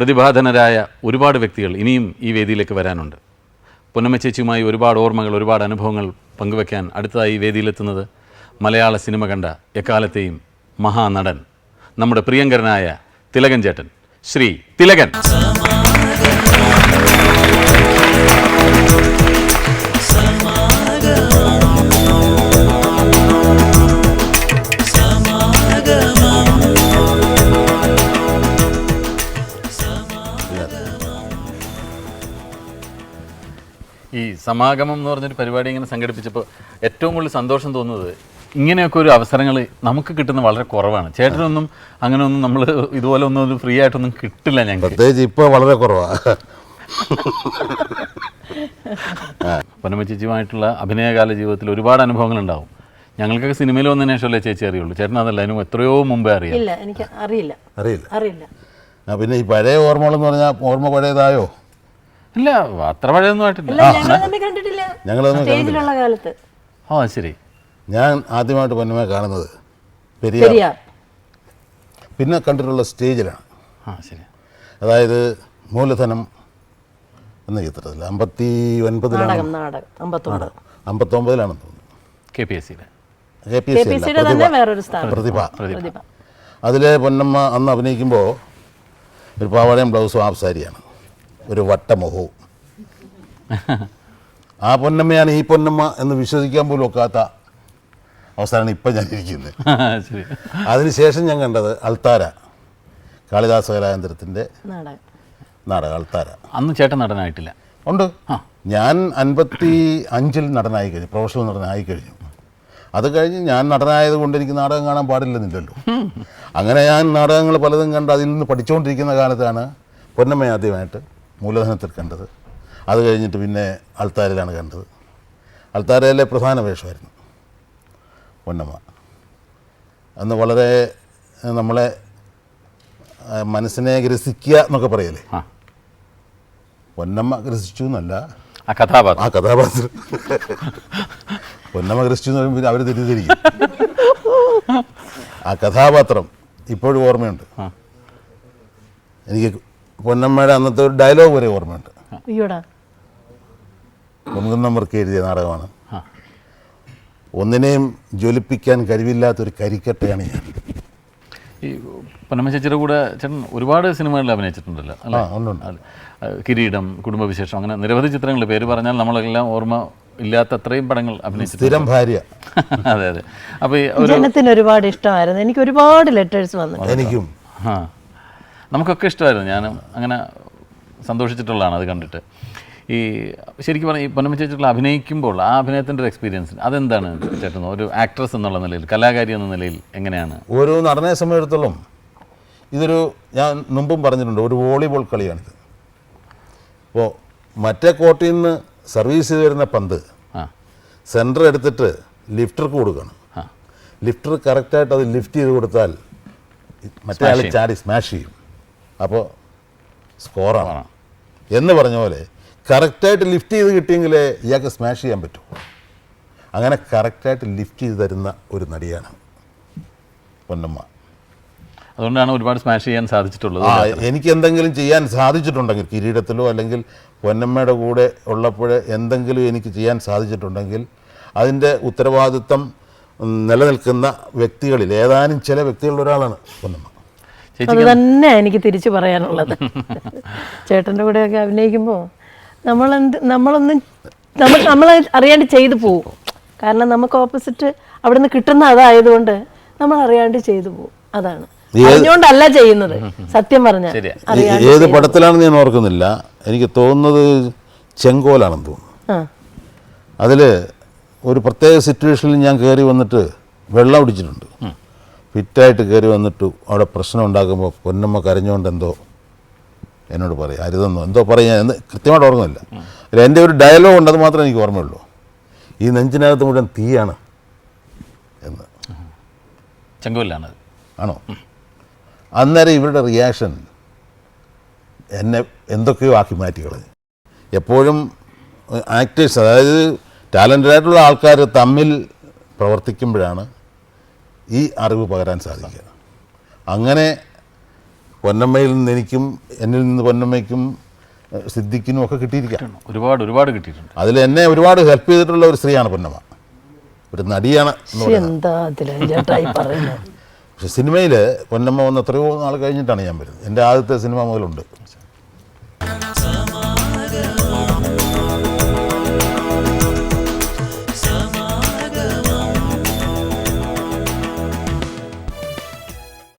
പ്രതിഭാധനരായ ഒരുപാട് വ്യക്തികൾ ഇനിയും ഈ വേദിയിലേക്ക് വരാനുണ്ട്. പൊന്നമ്മ ചേച്ചിയുമായി ഒരുപാട് ഓർമ്മകൾ ഒരുപാട് അനുഭവങ്ങൾ പങ്കുവെക്കാൻ അടുത്തതായി വേദിയിലെത്തുന്നത് മലയാള സിനിമ കണ്ട എക്കാലത്തെയും മഹാനടൻ നമ്മുടെ പ്രിയങ്കരനായ തിലകൻ ചേട്ടൻ ശ്രീ തിലകൻ. ഈ സമാഗമം എന്ന് പറഞ്ഞൊരു പരിപാടി ഇങ്ങനെ സംഘടിപ്പിച്ചപ്പോൾ ഏറ്റവും കൂടുതൽ സന്തോഷം തോന്നുന്നത് ഇങ്ങനെയൊക്കെ ഒരു അവസരങ്ങൾ നമുക്ക് കിട്ടുന്നത് വളരെ കുറവാണ്. ചേട്ടനൊന്നും അങ്ങനെ ഒന്നും നമ്മൾ ഇതുപോലെ ഒന്നും ഫ്രീ ആയിട്ടൊന്നും കിട്ടില്ല ഞങ്ങൾക്ക് പ്രത്യേകിച്ച് ഇപ്പോൾ വളരെ കുറവാണ് പൊന്നമ്മ ചേച്ചിയുമായിട്ടുള്ള അഭിനയകാല ജീവിതത്തിൽ ഒരുപാട് അനുഭവങ്ങൾ ഉണ്ടാവും. ഞങ്ങൾക്കൊക്കെ സിനിമയിൽ വന്നതിന് ശേഷമല്ലേ ചേച്ചി അറിയുള്ളൂ. ചേട്ടൻ അതല്ല അതിനും എത്രയോ മുമ്പേ അറിയാം. ഇല്ല എനിക്ക് അറിയില്ല. അറിയില്ല. അറിയില്ല. പിന്നെ ഈ പഴയ ഓർമ്മകളെന്ന് പറഞ്ഞാൽ ഓർമ്മ പഴയതായോ? ഇല്ല അത്ര പഴയൊന്നും ആയിട്ടില്ല. ഞങ്ങളൊന്നും കണ്ടിട്ടില്ല. ഞങ്ങളൊന്നും സ്റ്റേജിലുള്ള കാലത്ത്. ഓ ശരി. ഞാൻ ആദ്യമായിട്ട് പൊന്നമ്മയെ കാണുന്നത് പെരിയാർ. പെരിയാർ. പിന്നെ കണ്ടിട്ടുള്ള സ്റ്റേജിലാണ്. ആ ശരി. അതായത് മൂലധനം എന്ന ചിത്രത്തിൽ അമ്പത്തി ഒൻപതിലാണ് അമ്പത്തൊമ്പതിലാണെന്ന് തോന്നുന്നു. കെ പി എസ് സിയിലെ കെ പി എസ് സി സിയുടെ തന്നെ വേറൊരു സ്ഥാനം. പ്രതിഭ. പ്രതിഭ. അതിലെ പൊന്നമ്മ അന്ന് അഭിനയിക്കുമ്പോൾ ഒരു പാവാടയും ബ്ലൗസും ആ സാരിയാണ്. ഒരു വട്ടമുഖവും. ആ പൊന്നമ്മയാണ് ഈ പൊന്നമ്മ എന്ന് വിശ്വസിക്കാൻ പോലും ഒക്കാത്ത അവസ്ഥയാണ് ഇപ്പം ഞാൻ ഇരിക്കുന്നത്. അതിനുശേഷം ഞാൻ കണ്ടത് അൾത്താര കാളിദാസ കലാകേന്ദ്രത്തിന്റെ നാടകം. നാടകം അൾത്താര അന്ന് ചേട്ടൻ നടനായിട്ടില്ല. ഉണ്ട്. ഞാൻ അൻപത്തി അഞ്ചിൽ നടനായി കഴിഞ്ഞു പ്രൊഫഷണൽ നടനായി കഴിഞ്ഞു. അത് കഴിഞ്ഞ് ഞാൻ നടനായത് കൊണ്ട് എനിക്ക് നാടകം കാണാൻ പാടില്ലെന്നില്ലല്ലോ. അങ്ങനെ ഞാൻ നാടകങ്ങൾ പലതും കണ്ട് അതിൽ നിന്ന് പഠിച്ചുകൊണ്ടിരിക്കുന്ന കാലത്താണ് പൊന്നമ്മ ആദ്യമായിട്ട് മൂലധനത്തിൽ കണ്ടത്. അത് കഴിഞ്ഞിട്ട് പിന്നെ അൾത്താരയിലാണ് കണ്ടത്. അൾത്താരയിലെ പ്രധാന വേഷമായിരുന്നു പൊന്നമ്മ. അന്ന് വളരെ നമ്മളെ മനസ്സിനെ ഗ്രസിക്കുക എന്നൊക്കെ പറയല്ലേ? പൊന്നമ്മ ഗ്രസിച്ചു എന്നല്ല. ആ കഥാപാത്രം. ആ കഥാപാത്രം. പൊന്നമ്മ ഗ്രസിച്ചു എന്ന് പറയുമ്പോൾ അവർ തെറ്റിദ്ധരിക്കും. ആ കഥാപാത്രം ഇപ്പോഴും ഓർമ്മയുണ്ട്. എനിക്ക് പൊന്നമ്മയുടെ അന്നത്തെ ഒരു ഡയലോഗ് വരെ ഓർമ്മയുണ്ട്. അയ്യോടാ. പൊൻകുന്നം വർക്ക് എഴുതിയ നാടകമാണ്. ഒന്നിനെയും ജ്വലിപ്പിക്കാൻ കഴിവില്ലാത്തൊരു കരിക്കട്ടയാണ് ഞാൻ. ഈ പൊന്നമ്മ ചേച്ചിയുടെ കൂടെ ചേട്ടൻ ഒരുപാട് സിനിമകളിൽ അഭിനയിച്ചിട്ടുണ്ടല്ലോ അല്ലേ. കിരീടം കുടുംബവിശേഷം അങ്ങനെ നിരവധി ചിത്രങ്ങൾ. പേര് പറഞ്ഞാൽ നമ്മളെല്ലാം ഓർമ്മ ഇല്ലാത്ത അത്രയും പടങ്ങൾ അഭിനയിച്ചിട്ടുണ്ട്. സ്ഥിരം ഭാര്യ. അതെ അതെ. അപ്പൊ ഒരു ജനത്തിന് ഒരുപാട് ഇഷ്ടമായിരുന്നു. എനിക്ക് ഒരുപാട് ലെറ്റേഴ്സ് വന്നു എനിക്കും. നമുക്കൊക്കെ ഇഷ്ടമായിരുന്നു. ഞാനും അങ്ങനെ സന്തോഷിച്ചിട്ടുള്ളതാണ് അത് കണ്ടിട്ട്. ഈ ശരിക്കും പറഞ്ഞാൽ ഈ പൊന്നമ്മ ചേച്ചിട്ടുള്ള അഭിനയിക്കുമ്പോൾ ആ അഭിനയത്തിന്റെ ഒരു എക്സ്പീരിയൻസ് അതെന്താണ് ചേട്ടൻ ഒരു ആക്ട്രസ് എന്നുള്ള നിലയിൽ കലാകാരി എന്ന നിലയിൽ എങ്ങനെയാണ്? ഒരു നടനെ സമയത്തോളം ഇതൊരു ഞാൻ മുമ്പും പറഞ്ഞിട്ടുണ്ട് ഒരു വോളിബോൾ കളിയാണിത്. അപ്പോൾ മറ്റേ കോർട്ടിൽ നിന്ന് സർവീസ് ചെയ്ത് വരുന്ന പന്ത് ആ. സെന്റർ എടുത്തിട്ട് ലിഫ്റ്റർക്ക് കൊടുക്കണം. ലിഫ്റ്റർ കറക്റ്റായിട്ട് അത് ലിഫ്റ്റ് ചെയ്ത് കൊടുത്താൽ മറ്റേ ആൾ ചാടി സ്മാഷ് ചെയ്യും. അപ്പോൾ സ്കോറാണ് എന്ന് പറഞ്ഞ പോലെ കറക്റ്റായിട്ട് ലിഫ്റ്റ് ചെയ്ത് കിട്ടിയെങ്കിലേ ഇയാൾക്ക് സ്മാഷ് ചെയ്യാൻ പറ്റൂ. അങ്ങനെ കറക്റ്റായിട്ട് ലിഫ്റ്റ് ചെയ്ത് തരുന്ന ഒരു നടിയാണ് പൊന്നമ്മ. അതുകൊണ്ടാണ് ഒരുപാട് സ്മാഷ് ചെയ്യാൻ സാധിച്ചിട്ടുള്ളത്. ആ എനിക്ക് എന്തെങ്കിലും ചെയ്യാൻ സാധിച്ചിട്ടുണ്ടെങ്കിൽ കിരീടത്തിലോ അല്ലെങ്കിൽ പൊന്നമ്മയുടെ കൂടെ ഉള്ളപ്പോൾ എന്തെങ്കിലും എനിക്ക് ചെയ്യാൻ സാധിച്ചിട്ടുണ്ടെങ്കിൽ അതിന്റെ ഉത്തരവാദിത്തം നിലനിൽക്കുന്ന വ്യക്തികളിൽ ഏതാനും ചില വ്യക്തികളിൽ ഒരാളാണ് പൊന്നമ്മ. അത് തന്നെ എനിക്ക് തിരിച്ചു പറയാനുള്ളത്. ചേട്ടന്റെ കൂടെയൊക്കെ അഭിനയിക്കുമ്പോൾ നമ്മളെന്ത് നമ്മളൊന്നും നമ്മൾ നമ്മൾ അറിയാണ്ട് ചെയ്തു പോകും കാരണം നമുക്ക് ഓപ്പോസിറ്റ് അവിടുന്ന് കിട്ടുന്ന അതായതുകൊണ്ട് നമ്മൾ അറിയാണ്ട് ചെയ്തു പോകും അതാണ്. അറിഞ്ഞുകൊണ്ടല്ല ചെയ്യുന്നത്. സത്യം പറഞ്ഞാൽ ഏത് പടത്തിലാണെന്ന് ഞാൻ ഓർക്കുന്നില്ല. എനിക്ക് തോന്നുന്നത് ചെങ്കോലാണെന്ന് തോന്നുന്നു. അതിൽ അതിൽ ഒരു പ്രത്യേക സിറ്റുവേഷനിൽ ഞാൻ കയറി വന്നിട്ട് വെള്ളം അടിച്ചിട്ടുണ്ട്. ഫിറ്റായിട്ട് കയറി വന്നിട്ട് അവിടെ പ്രശ്നം ഉണ്ടാക്കുമ്പോൾ പൊന്നമ്മ കരഞ്ഞുകൊണ്ട് എന്തോ എന്നോട് പറയും. അരുതെന്നോ എന്തോ പറയും. ഞാൻ കൃത്യമായിട്ട് ഓർമ്മയില്ല. അല്ല എന്റെ ഒരു ഡയലോഗ് ഉണ്ട് അത് മാത്രമേ എനിക്ക് ഓർമ്മയുള്ളൂ. ഈ നെഞ്ചിനകത്ത് മുഴുവൻ തീയാണ് എന്ന്. ചെങ്കോലാണ് ആണോ? അന്നേരം ഇവരുടെ റിയാക്ഷൻ എന്നെ എന്തൊക്കെയോ ആക്കി മാറ്റി കളഞ്ഞു എപ്പോഴും ആക്ടേഴ്സ് അതായത് ടാലന്റഡ് ആയിട്ടുള്ള ആൾക്കാർ തമ്മിൽ പ്രവർത്തിക്കുമ്പോഴാണ് ഈ അറിവ് പകരാൻ സാധിക്കുക. അങ്ങനെ പൊന്നമ്മയിൽ നിന്ന് എനിക്കും എന്നിൽ നിന്ന് പൊന്നമ്മയ്ക്കും സിദ്ദിഖിനും ഒക്കെ കിട്ടിയിരിക്കാം. ഒരുപാട് ഒരുപാട് കിട്ടിയിട്ടുണ്ട്. അതിൽ എന്നെ ഒരുപാട് ഹെൽപ്പ് ചെയ്തിട്ടുള്ള ഒരു സ്ത്രീയാണ് പൊന്നമ്മ. ഒരു നടിയാണ് പക്ഷെ സിനിമയിൽ പൊന്നമ്മ വന്ന് എത്രയോ നാൾ കഴിഞ്ഞിട്ടാണ് ഞാൻ വരുന്നത്. എന്റെ ആദ്യത്തെ സിനിമ മുതലുണ്ട്.